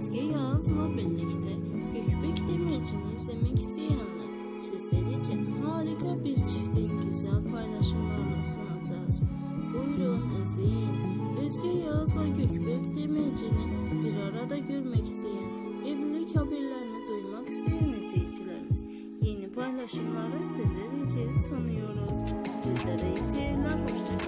Özge Yağız'la birlikte Gökbek Demirci'ni izlemek isteyenler sizler için harika bir çiftin güzel paylaşımlarını sunacağız. Buyurun izleyin. Özge Yağız'la Gökbek Demirci'ni bir arada görmek isteyen, evlilik haberlerini duymak isteyen izleyicilerimiz yeni paylaşımları sizler için sunuyoruz. Sizlere iyi seyirler, hoşçakalın.